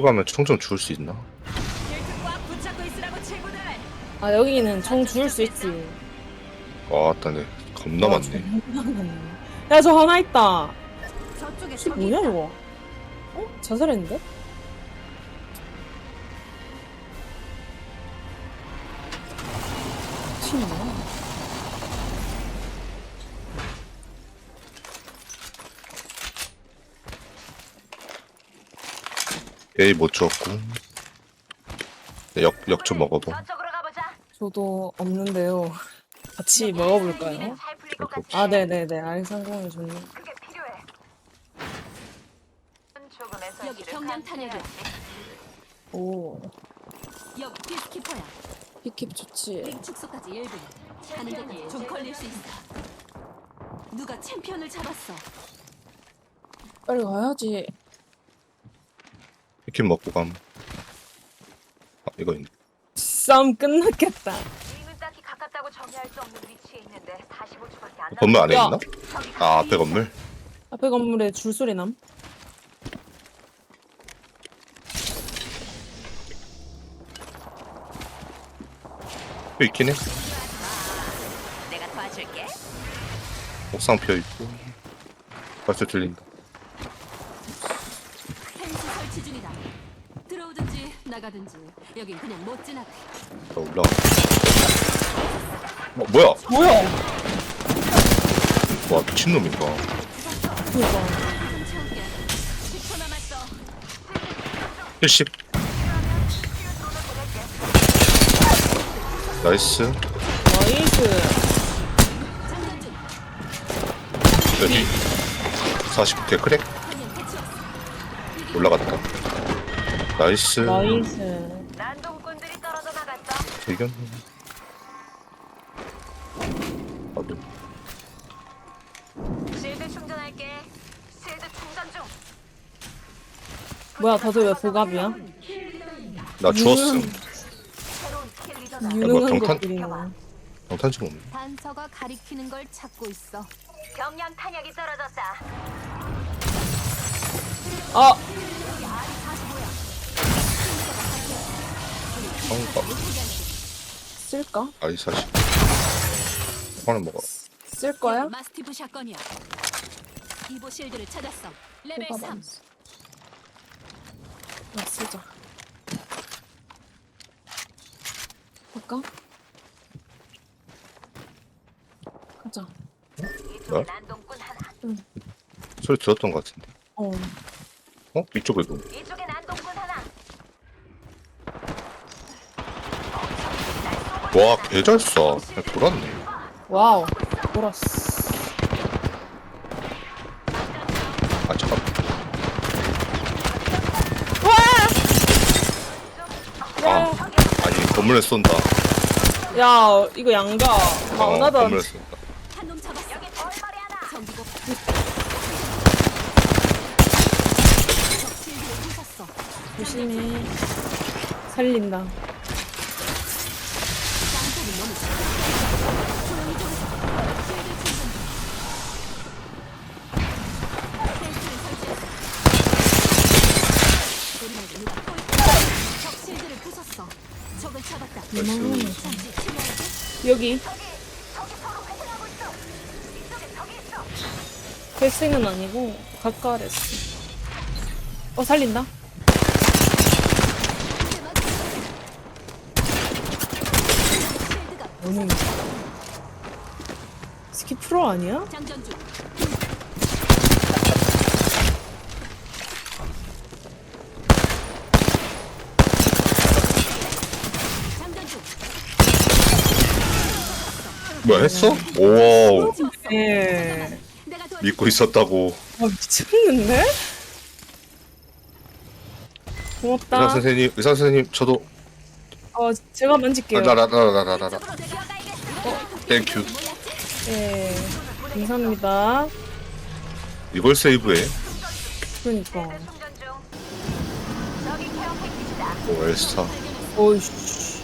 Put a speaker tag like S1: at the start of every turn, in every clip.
S1: 먹고 가면 총좀 주울 수 있나?
S2: 벨트 꽉 붙잡고 있으라고 친구들.
S3: 아 여기는 총 주울 수 있지.
S1: 와, 따네. 겁나 많네.
S3: 야 저 하나 있다.
S2: 저쪽에
S3: 이게
S2: 저기
S3: 뭐냐
S2: 있다.
S3: 이거? 어? 자살했는데? 튀나?
S1: 에이, 못 주었고. 네, 역, 역 좀 먹어봐.
S2: 저쪽으로 가보자.
S3: 저도 없는데요. 같이 먹어볼까요?
S2: 잘 풀릴 것
S1: 이거
S2: 같아.
S3: 아 네네네.
S2: 그게 필요해.
S4: 여기 경량 탄약이야.
S3: 오
S4: 여기 피스키퍼야.
S3: 피킵 좋지.
S4: 링 축소까지 1분. 가는데 좀 걸릴 수 있어. 누가 챔피언을 잡았어.
S3: 빨리 가야지.
S1: 치킨 먹고 감. 아, 이거 있네.
S3: 싸움 끝났겠다.
S2: 링은 딱히 가깝다고 정의할 수 없는 위치에 있는데 45초밖에 안
S1: 건물 안에
S3: 야.
S1: 있나? 아, 앞에 건물?
S3: 앞에 건물에 줄소리 남.
S1: 여기 있긴 해.
S2: 내가 도와줄게.
S1: 옥상 피어 있고. 벌써 들린다.
S4: 펜스 설치 중이다. 들어오든지 나 가든지 여긴 그냥 못 지나가.
S1: 자, 올라가. 어, 뭐야?
S3: 뭐야?
S1: 와, 미친놈인가.
S3: 그니까.
S4: 좀 채울게. 10초 남았어.
S1: 70. 나이스.
S3: 나이스.
S4: 중.
S1: 여기. 40대 크랙?
S4: 해치웠어.
S1: 올라갔다. 나이스.
S3: 나이스.
S2: 난동꾼들이 떨어져 나갔어.
S1: 대견. 아,
S2: 실드 충전할게. 실드 충전 중.
S3: 뭐야 다들 왜 보갑이야?
S1: 나 주웠음.
S2: 새로운 킬 리더다.
S3: 유능한
S1: 경탄?
S3: 것들이네.
S1: 방탄총 없네.
S4: 단서가 가리키는 걸 찾고 있어.
S2: 경량 탄약이 떨어졌다.
S3: 아
S1: 상가.
S3: 쓸까?
S1: 아이, 40. 하나 먹어.
S3: 쓸 거야?
S4: 마스티프 샷건이야. 이보 실드를 찾았어. 레벨
S3: 보갑
S4: 3.
S3: 안 써. 나 쓰자. 할까? 가자.
S1: 뭐?
S2: 하나.
S1: 소리 들었던 것 같은데.
S3: 어.
S1: 어? 이쪽에도.
S2: 이쪽에 난동꾼 하나.
S1: 와, 개잘 쏴. 그냥 돌았네.
S3: 와우. 돌았어.
S1: 아, 잠깐. 아, 아니, 건물에 쏜다.
S3: 야 이거 양가.
S1: 어,
S3: 마운하다.
S1: 건물에 쏜다.
S4: 한놈 잡았어.
S2: 여기 돌발이 하나.
S4: 전기복. 적 실드를 부쉈어.
S3: 조심해. 살린다. 여기. 회생은 아니고 가까랬어. 어 살린다. 오늘 스키 프로 아니야?
S4: 장전 중.
S1: 뭐야, 했어? 오,
S3: 예.
S4: 도와줄게.
S1: 믿고 있었다고.
S3: 아 미쳤는데? 고맙다.
S1: 의사 선생님, 의사 선생님, 저도.
S3: 어 제가 만질게요.
S1: 나, 나, 나, 나, 나, 나, 나.
S4: 쪽으로 내려가야겠어.
S1: 땡큐.
S3: 예. 감사합니다.
S1: 이걸 세이브해.
S3: 그러니까.
S1: 오, 엘스타.
S3: 어이씨.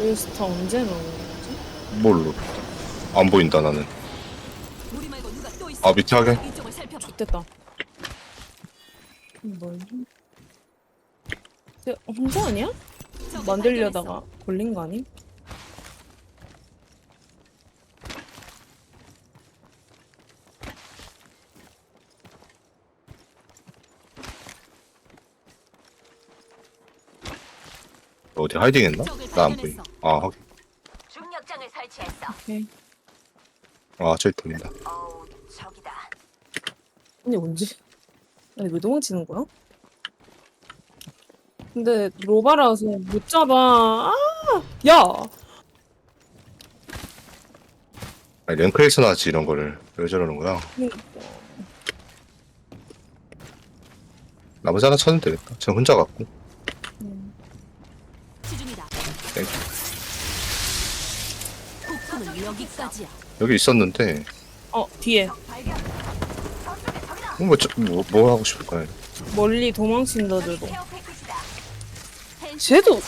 S3: 일스타 언제 나오지?
S1: 뭘로? 안 보인다, 나는.
S4: 우리 말고 누가 또 있어?
S1: 아, 밑에 하게.
S4: 이쪽을 살펴봐.
S3: 됐다. 뭘? 쟤 혼자 아니야?
S4: 적을
S3: 만들려다가 걸린 거 아님?
S1: 어디 하이딩했나? 나안 보이. 아, 확인.
S2: 설치했어.
S3: 오케이.
S1: 아, 저기 돌린다.
S2: 어우, 저기다.
S3: 아니 언제? 아니 왜 도망치는 거야? 근데 로바라서 못 잡아. 아, 야,
S1: 아니, 랭크에서 나지 이런 거를 왜 저러는 거야?
S3: 그러니까.
S1: 나머지 하나 찾으면 되겠다. 저 혼자 갖고.
S4: 여기까지야.
S1: 여기 있었는데
S3: 어 뒤에
S2: 저기다.
S1: 뭐, 저, 뭐, 뭐 하고 싶을까요?
S3: 멀리 도망친다들도
S2: 케어 패키지다.
S3: 쟤도-.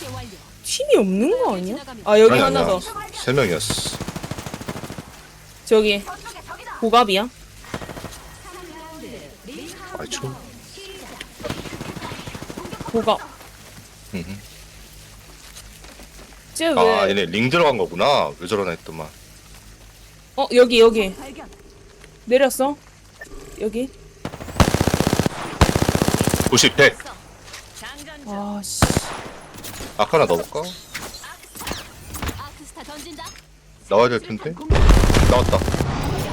S3: 팀이 없는 거 아니야? 아 여기
S1: 아니,
S3: 하나
S1: 아니야.
S3: 더.
S1: 세 명이었어.
S3: 저기. 고갑이야?
S1: 아, 좀.
S3: 고갑.
S1: 음.
S3: 쟤
S1: 아,
S3: 왜?
S1: 얘네 링 들어간 거구나. 왜 저러나 했더만.
S3: 어 여기 여기. 내렸어. 여기.
S1: 90, 100.
S3: 아 씨.
S1: 아까 하나 넣어볼까? 나와야 될 텐데. 나왔다.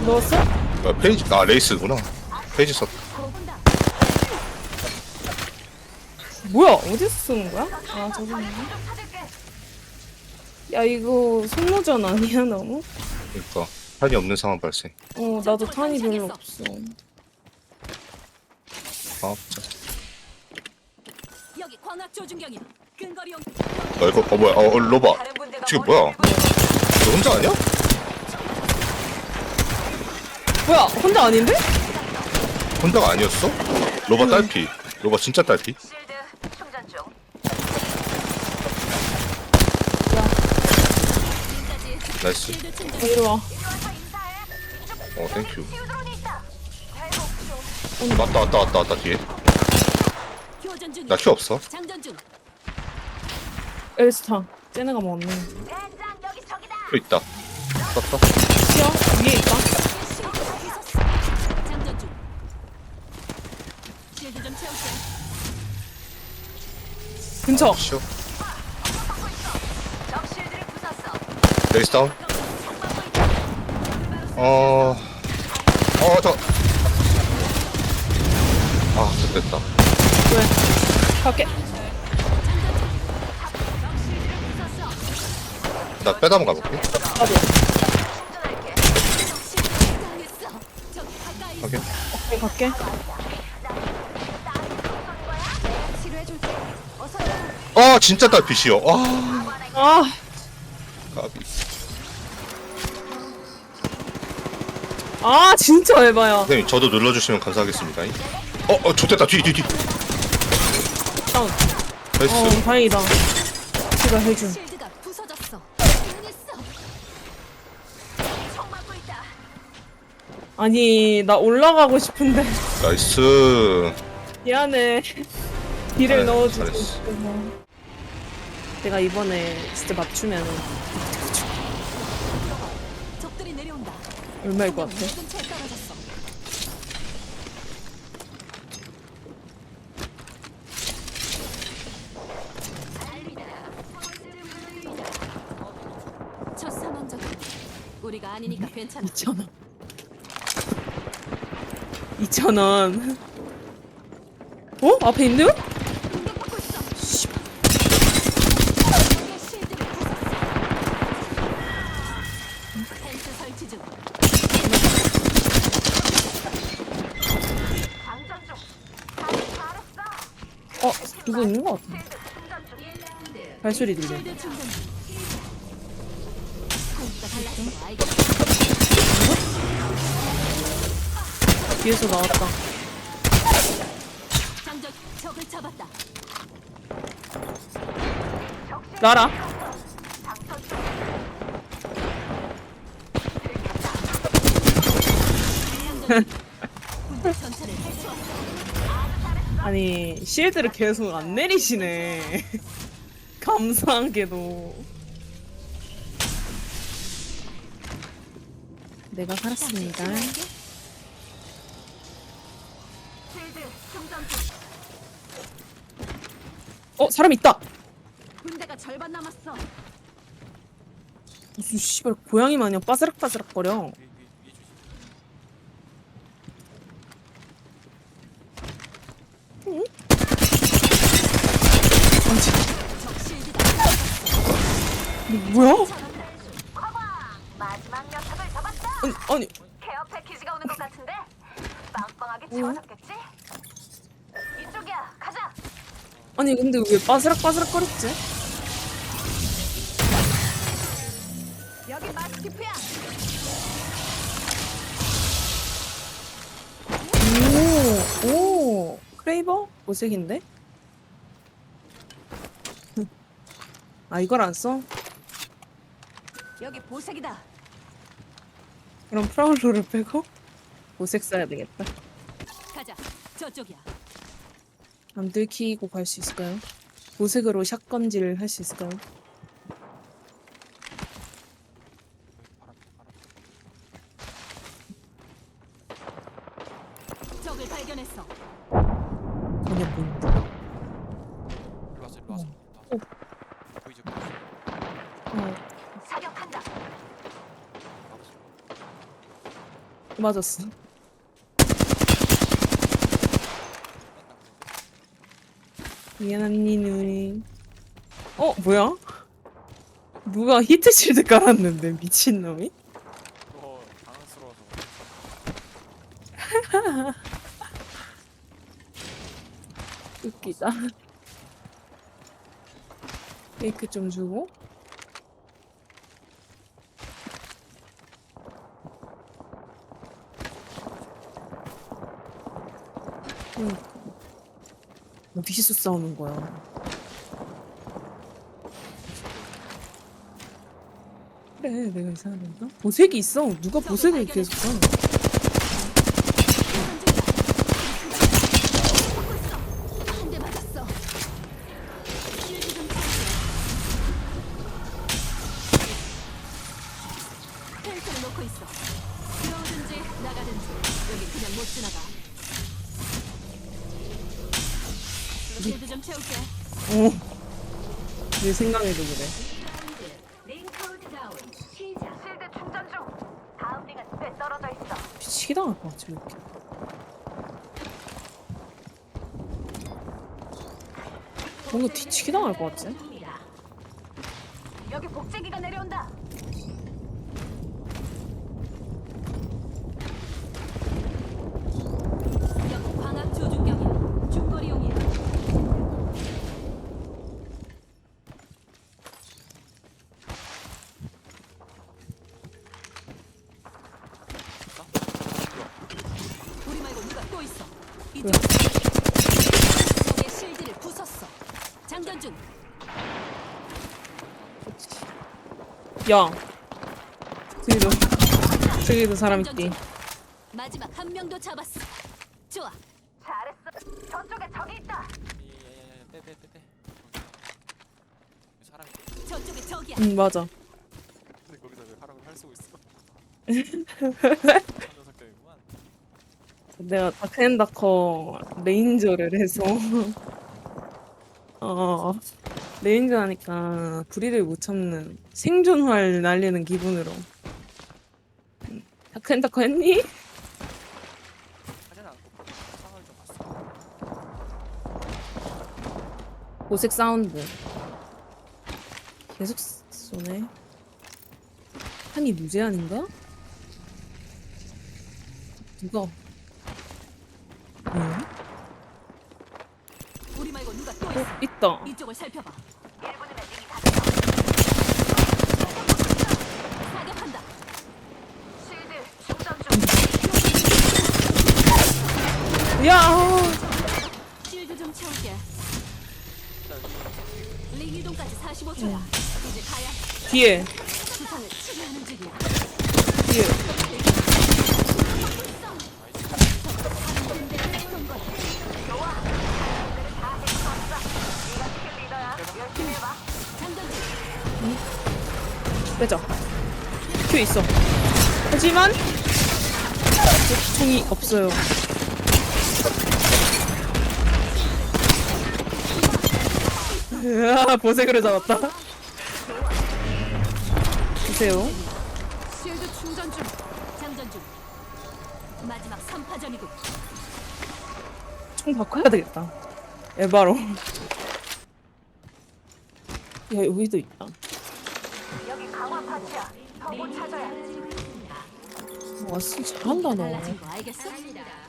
S3: 넣었어?
S1: 아, 페이지, 아, 레이스구나. 페이지 썼다.
S3: 뭐야 어디서 쓰는 거야? 아 저기 있네. 야 이거 손모전 아니야 너무?
S1: 그러니까. 판이 없는 상황 발생.
S3: 어 나도 탄이 별로 없어.
S1: 아, 진짜.
S4: 여기 광학 조준경이야. 근거리용.
S1: 어, 이거, 어, 뭐야. 어, 어, 로바.
S2: 다른 분들과
S1: 지금
S2: 머리
S1: 뭐야? 너 혼자 아니야?
S3: 뭐야 혼자 아닌데?
S1: 혼자가 아니었어? 로바 딸피. 로바 진짜 딸피.
S2: 실드 충전 중.
S4: 지금까지
S1: 나이스.
S3: 어, 이리 와.
S1: 어, 땡큐. 왔다, 왔다, 왔다, 왔다, 뒤에. 나큐 없어.
S3: 엘스타. 쟤네가 뭐
S2: 여기 저기다.
S1: 큐 있다. 썼다.
S3: 치어 위에 있다. 근처.
S2: 실드를 부쉈어.
S1: 레이스 다운. 어, 어, 저. 아, 됐다.
S3: 왜? 갈게.
S1: 나 빼다 한번 가볼게.
S3: 나도.
S1: 오케이.
S3: 오케이 갈게.
S1: 아, 진짜 딸피시여. 아,
S3: 아 아 진짜 에바야.
S1: 선생님, 저도 눌러주시면 감사하겠습니다. 어, 어, 좋됐다. 뒤, 뒤, 뒤.
S3: 다운.
S1: 나이스.
S3: 어 다행이다. 제가 해준.
S4: 실드가 부서졌어.
S2: 있다.
S3: 아니 나 올라가고 싶은데
S1: 나이스.
S3: 미안해. 딜을
S1: 아유,
S3: 넣어주고
S1: 잘했어.
S3: 싶어서. 내가 이번에 진짜 맞추면 얼마일 것 같아?
S4: 내 근처에 떨어졌어. 첫 사망자가 우리가 아니니까 괜찮아.
S3: 2천 원. 2천 원. 어? 앞에 있네요?
S4: 공격받고 있어.
S3: 씨발.
S4: 적의 실드를 부쉈어. 펜스 설치 중.
S2: 장전 중. 다시 바로 쏴.
S3: 어 누구 있는 것 같아. 발소리 들려. 뒤에서 나왔다. 나라. 아니 실드를 계속 안 내리시네. 감사하게도. 내가 살았습니다. 어 사람 있다.
S4: 군대가 절반 남았어.
S3: 무슨 씨발 고양이 마냥 빠스락빠스락거려.
S4: 적 실드다.
S3: 이거 뭐야?
S2: 커봐. 마지막 녀석을 잡았다.
S3: 아니 아니
S2: 케어 패키지가 오는 것 같은데 빵빵하게
S3: 뭐야?
S2: 채워졌겠지? 이쪽이야. 가자.
S3: 아니 근데 왜 빠스락빠스락 거렸지?
S4: 여기 마스키프야.
S3: 오, 오, 크레이버? 오색인데? 아, 이걸 안 써?
S4: 여기 보색이다.
S3: 그럼 프라울로를 빼고 오색 써야 되겠다.
S4: 가자. 저쪽이야.
S3: 안 들키고 갈 수 있을까요? 보색으로 샷건질 할 수 있을까요?
S4: 적을 발견했어.
S3: 전혀 보인다.
S5: 일로 와서 일로 와서
S3: 어.
S5: 보이죠 보이죠
S3: 어,
S2: 사격한다.
S3: 맞았어. 미안합니 누님. 어, 뭐야? 누가 히트 실드 깔았는데 미친 놈이?
S5: 그거 당황스러워서
S3: 웃기다. 페이크 좀 주고. 그러니까. 어디서 싸우는 거야? 그래, 내가 이상한 건가? 보색이 있어. 누가 보색을 계속 써?
S4: 놓고 있어. 들어오든지 나가든지 여기 그냥 못 지나가. 채울게.
S3: 어. 내 생각에도 그래. 것 같아, 이렇게. 뭔가 뒤치게 당할 것 같지?
S2: 여기 복제기가 내려온다.
S4: 여기 광학 조준경이야. 중거리용이야. 우리 말고 누가 또 있어. 이쪽. 적의 실드를 부쉈어. 장전 중.
S3: 야. 저기도, 저기도 사람 있디.
S4: 마지막 한 명도 잡았어. 좋아.
S2: 잘했어. 저쪽에 적이 있다.
S5: 빼빼빼빼 사람이
S4: 저쪽에 적이야.
S3: 응, 맞아.
S5: 근데 거기서 왜 하라고 할 쓰고 있어
S3: 내가 다크앤다커 레인저를 해서, 어, 레인저 하니까 불의를 못 참는 생존활 날리는 기분으로. 음, 다크앤다커 했니? 보색 사운드. 계속 쏘네. 한이 무제한인가? 누가? 뭐야?
S4: 우리 말고 누가 또
S3: 있다.
S4: 이쪽을 살펴봐.
S2: 1분이면 링이 다 됐어.
S4: 사격한다.
S2: 실드 충전 중.
S3: 야!
S4: 실드 좀 채울게. 링 이동까지 45초야. 이제 가야 해.
S3: 뒤에,
S4: 부상을 치료하는 중이야.
S3: 뒤에. 빼자. 큐 있어. 하지만 총이 없어요. 으아, 보색으로 잡았다. 보세요.
S4: 실드 충전 중. 장전 중. 마지막 선파전이고.
S3: 총 바꿔야 되겠다. 예, 에바로. 야, 여기도 있다.
S2: 여기 강화 파츠야. 더못 찾아야.
S3: 와, 왓슨 잘한다, 너.
S4: 알겠어?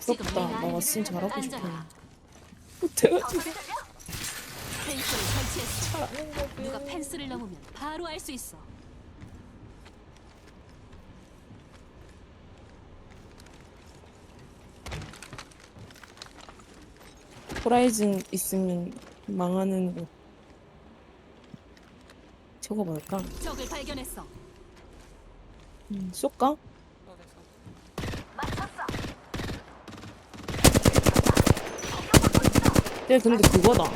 S3: 부럽다.
S4: 내가
S3: 나
S4: 아니면
S3: 왓슨 잘하고. 싶어. 못해가지고.
S4: 펜스를 설치했어. 누가 펜스를 넘으면 바로 알 수 있어.
S3: 호라이즌 있으면 망하는 거. 저거 뭘까?
S4: 적을 발견했어.
S3: 음, 쏠까? 얘 근데 그거다.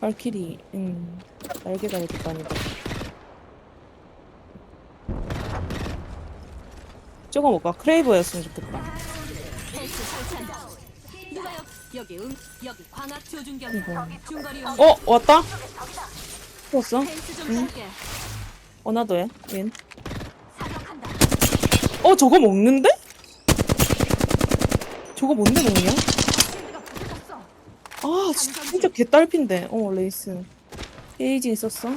S3: 발키리, 음, 날개가 이렇게 다니다. 저거 뭘까? 크레이버였으면 좋겠다.
S4: 펜스 설치한다. 누가 여, 여기 응 여기 광학 조준경. 중거리.
S3: 어, 왔다? 죽었어? 응.
S4: 쏠게.
S3: 어, 나도 해. 얜. 어, 저거 먹는데? 저거 뭔데 먹냐?
S2: 부서졌어.
S3: 아, 진짜, 개딸핀데. 어, 레이스. 에이징 있었어?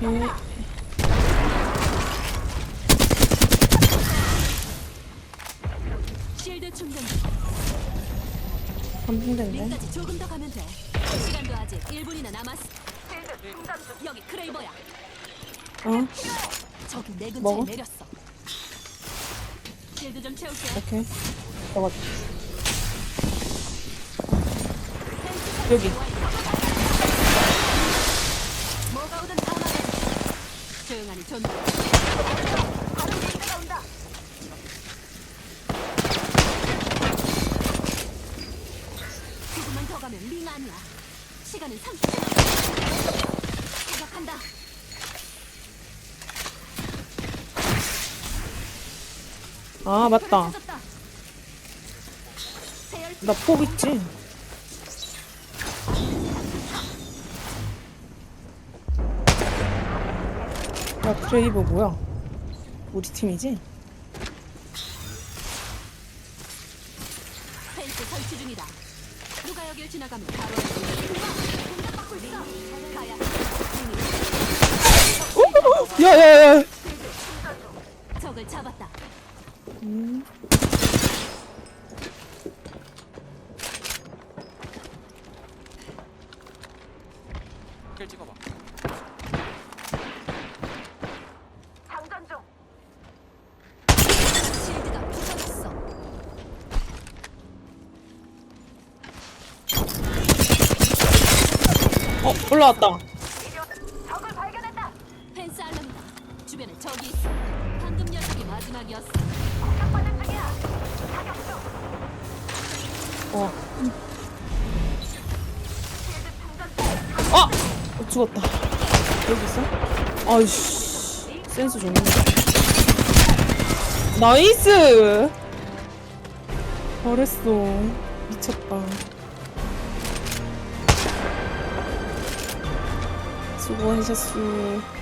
S5: 왔
S3: 한 분대인데.
S4: 링까지 조금 더 가면 돼. 시간도 아직 1분이나 남았어. 여기 크레이버야.
S3: 어?
S4: 저기 내 근처에
S3: 먹어?
S4: 내렸어. 실드 좀 채울게.
S3: 오케이. 잡았 여기.
S4: 뭐가 오든 다 막아. 조용하니 존나.
S2: 바로 실드가 온다.
S4: 조금만 더 가면 링 아니야. 시간은 30초. 생각한다.
S3: 아, 맞다.
S4: 찾았다. 세열
S3: 나폭 있지? 야, 크레이버 뭐야? 우리 팀이지?
S4: 펜스 설치 중이다. 누가 여길 지나가면 바로 공격받고 있어. 가야. 링이
S3: 야, 야, 야!
S4: 적을 잡았다.
S3: 음.
S5: 킬 찍어봐.
S2: 장전 중.
S4: 실드가 부서졌어.
S3: 어, 올라왔다.
S2: 이리 와. 적을 발견했다.
S4: 펜스 알람이다. 주변에 적이 있어. 방금 녀석이 마지막이었어.
S3: 어. 아! 어, 죽었다. 여기 있어? 아이씨. 센스 좋네. 나이스! 잘했어. 미쳤다. 수고하셨어.